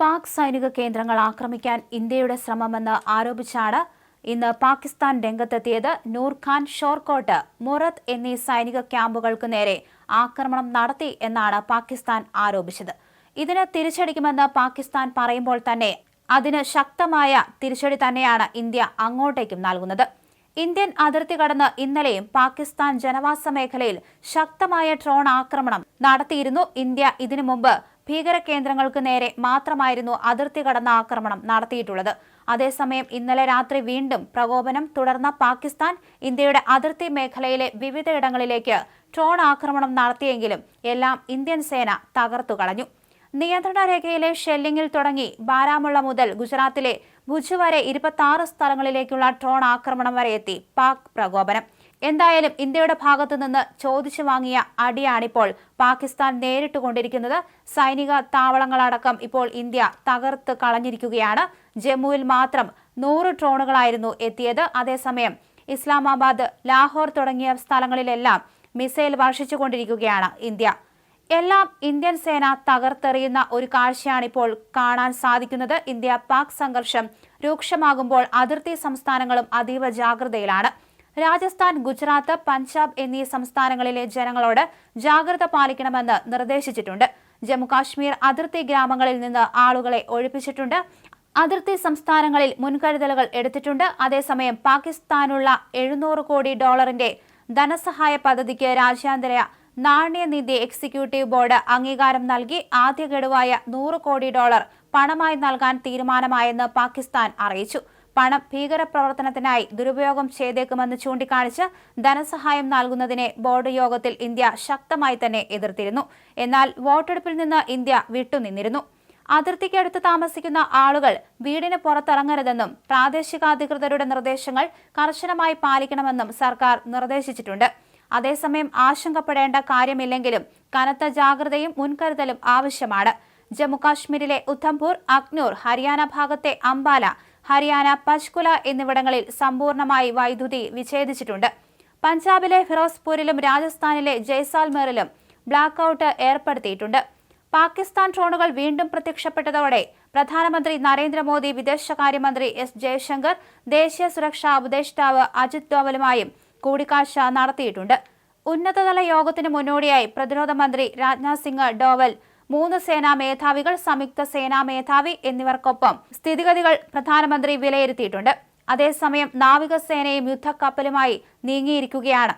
പാക് സൈനിക കേന്ദ്രങ്ങൾ ആക്രമിക്കാൻ ഇന്ത്യയുടെ ശ്രമമെന്ന് ആരോപിച്ചാണ് ഇന്ന് പാകിസ്ഥാൻ രംഗത്തെത്തിയത് നൂർഖാൻ ഷോർകോട്ട്. മുറത്ത് എന്നീ സൈനിക ക്യാമ്പുകൾക്ക് നേരെ ആക്രമണം നടത്തി എന്നാണ് പാകിസ്ഥാൻ ആരോപിച്ചത്. ഇതിന് തിരിച്ചടിക്കുമെന്ന് പാകിസ്ഥാൻ പറയുമ്പോൾ തന്നെ അതിന് ശക്തമായ തിരിച്ചടി തന്നെയാണ് ഇന്ത്യ അങ്ങോട്ടേക്കും നൽകുന്നത്. ഇന്ത്യൻ അതിർത്തി കടന്ന് ഇന്നലെയും പാകിസ്ഥാൻ ജനവാസ മേഖലയിൽ ശക്തമായ ഡ്രോൺ ആക്രമണം നടത്തിയിരുന്നു. ഇന്ത്യ ഇതിനു മുമ്പ് ഭീകര കേന്ദ്രങ്ങൾക്ക് നേരെ മാത്രമായിരുന്നു അതിർത്തി കടന്ന ആക്രമണം നടത്തിയിട്ടുള്ളത്. അതേസമയം ഇന്നലെ രാത്രി വീണ്ടും പ്രകോപനം തുടർന്ന പാകിസ്ഥാൻ ഇന്ത്യയുടെ അതിർത്തി മേഖലയിലെ വിവിധയിടങ്ങളിലേക്ക് ഡ്രോൺ ആക്രമണം നടത്തിയെങ്കിലും എല്ലാം ഇന്ത്യൻ സേന തകർത്തു കളഞ്ഞു. നിയന്ത്രണ രേഖയിലെ ഷെല്ലിങ്ങിൽ തുടങ്ങി ബാരാമുള്ള മുതൽ ഗുജറാത്തിലെ ഭുജ് വരെ ഇരുപത്തി സ്ഥലങ്ങളിലേക്കുള്ള ഡ്രോൺ ആക്രമണം വരെ എത്തി. പാക് പ്രകോപനം. എന്തായാലും ഇന്ത്യയുടെ ഭാഗത്തു നിന്ന് ചോദിച്ചു വാങ്ങിയ അടിയാണിപ്പോൾ പാകിസ്ഥാൻ നേരിട്ട് കൊണ്ടിരിക്കുന്നത് സൈനിക താവളങ്ങളടക്കം ഇപ്പോൾ ഇന്ത്യ തകർത്ത് കളഞ്ഞിരിക്കുകയാണ്. ജമ്മുവിൽ മാത്രം നൂറ് ഡ്രോണുകളായിരുന്നു എത്തിയത്. അതേസമയം ഇസ്ലാമാബാദ് ലാഹോർ തുടങ്ങിയ സ്ഥലങ്ങളിലെല്ലാം മിസൈൽ വർഷിച്ചുകൊണ്ടിരിക്കുകയാണ് ഇന്ത്യ. എല്ലാം ഇന്ത്യൻ സേന തകർത്തെറിയുന്ന ഒരു കാഴ്ചയാണിപ്പോൾ കാണാൻ സാധിക്കുന്നത്. ഇന്ത്യ പാക് സംഘർഷം രൂക്ഷമാകുമ്പോൾ അതിർത്തി സംസ്ഥാനങ്ങളും അതീവ ജാഗ്രതയിലാണ്. രാജസ്ഥാൻ ഗുജറാത്ത് പഞ്ചാബ് എന്നീ സംസ്ഥാനങ്ങളിലെ ജനങ്ങളോട് ജാഗ്രത പാലിക്കണമെന്ന് നിർദ്ദേശിച്ചിട്ടുണ്ട്. ജമ്മുകാശ്മീർ അതിർത്തി ഗ്രാമങ്ങളിൽ നിന്ന് ആളുകളെ ഒഴിപ്പിച്ചിട്ടുണ്ട്. അതിർത്തി സംസ്ഥാനങ്ങളിൽ മുൻകരുതലുകൾ എടുത്തിട്ടുണ്ട്. അതേസമയം പാകിസ്ഥാനുള്ള എഴുന്നൂറ് കോടി ഡോളറിന്റെ ധനസഹായ പദ്ധതിക്ക് രാജ്യാന്തര നാണ്യനിധി എക്സിക്യൂട്ടീവ് ബോർഡ് അംഗീകാരം നൽകി. ആദ്യ ഗഡുവായ നൂറ് കോടി ഡോളർ പണമായി നൽകാൻ തീരുമാനമായെന്ന് പാകിസ്ഥാൻ അറിയിച്ചു. പണം ഭീകരപ്രവർത്തനത്തിനായി ദുരുപയോഗം ചെയ്തേക്കുമെന്ന് ചൂണ്ടിക്കാണിച്ച് ധനസഹായം നൽകുന്നതിനെ ബോർഡ് യോഗത്തിൽ ഇന്ത്യ ശക്തമായി തന്നെ എതിർത്തിരുന്നു. എന്നാൽ വോട്ടെടുപ്പിൽ നിന്ന് ഇന്ത്യ വിട്ടുനിന്നിരുന്നു. അതിർത്തിക്കടുത്ത് താമസിക്കുന്ന ആളുകൾ വീടിന് പുറത്തിറങ്ങരുതെന്നും പ്രാദേശികാധികൃതരുടെ നിർദ്ദേശങ്ങൾ കർശനമായി പാലിക്കണമെന്നും സർക്കാർ നിർദ്ദേശിച്ചിട്ടുണ്ട്. അതേസമയം ആശങ്കപ്പെടേണ്ട കാര്യമില്ലെങ്കിലും കനത്ത ജാഗ്രതയും മുൻകരുതലും ആവശ്യമാണ്. ജമ്മുകാശ്മീരിലെ ഉധംപൂർ അഗ്നൂർ ഹരിയാന ഭാഗത്തെ അംബാല ഹരിയാന പച്കുല എന്നിവിടങ്ങളിൽ സമ്പൂർണമായി വൈദ്യുതി വിച്ഛേദിച്ചിട്ടുണ്ട്. പഞ്ചാബിലെ ഫിറോസ്പൂരിലും രാജസ്ഥാനിലെ ജയ്സാൽമേറിലും ബ്ലാക്ക് ഔട്ട് ഏർപ്പെടുത്തിയിട്ടുണ്ട്. പാകിസ്ഥാൻ ഡ്രോണുകൾ വീണ്ടും പ്രത്യക്ഷപ്പെട്ടതോടെ പ്രധാനമന്ത്രി നരേന്ദ്രമോദി വിദേശകാര്യമന്ത്രി എസ് ജയശങ്കർ ദേശീയ സുരക്ഷാ ഉപദേഷ്ടാവ് അജിത് ഡോവലുമായും കൂടിക്കാഴ്ച നടത്തിയിട്ടുണ്ട്. ഉന്നതതല യോഗത്തിന് മുന്നോടിയായി പ്രതിരോധ മന്ത്രി രാജ്നാഥ് സിംഗ് ഡോവൽ മൂന്ന് സേനാ മേധാവികൾ സംയുക്ത സേനാ മേധാവി എന്നിവർക്കൊപ്പം സ്ഥിതിഗതികൾ പ്രധാനമന്ത്രി വിലയിരുത്തിയിട്ടുണ്ട്. അതേസമയം നാവികസേനയും യുദ്ധക്കപ്പലുമായി നീങ്ങിയിരിക്കുകയാണ്.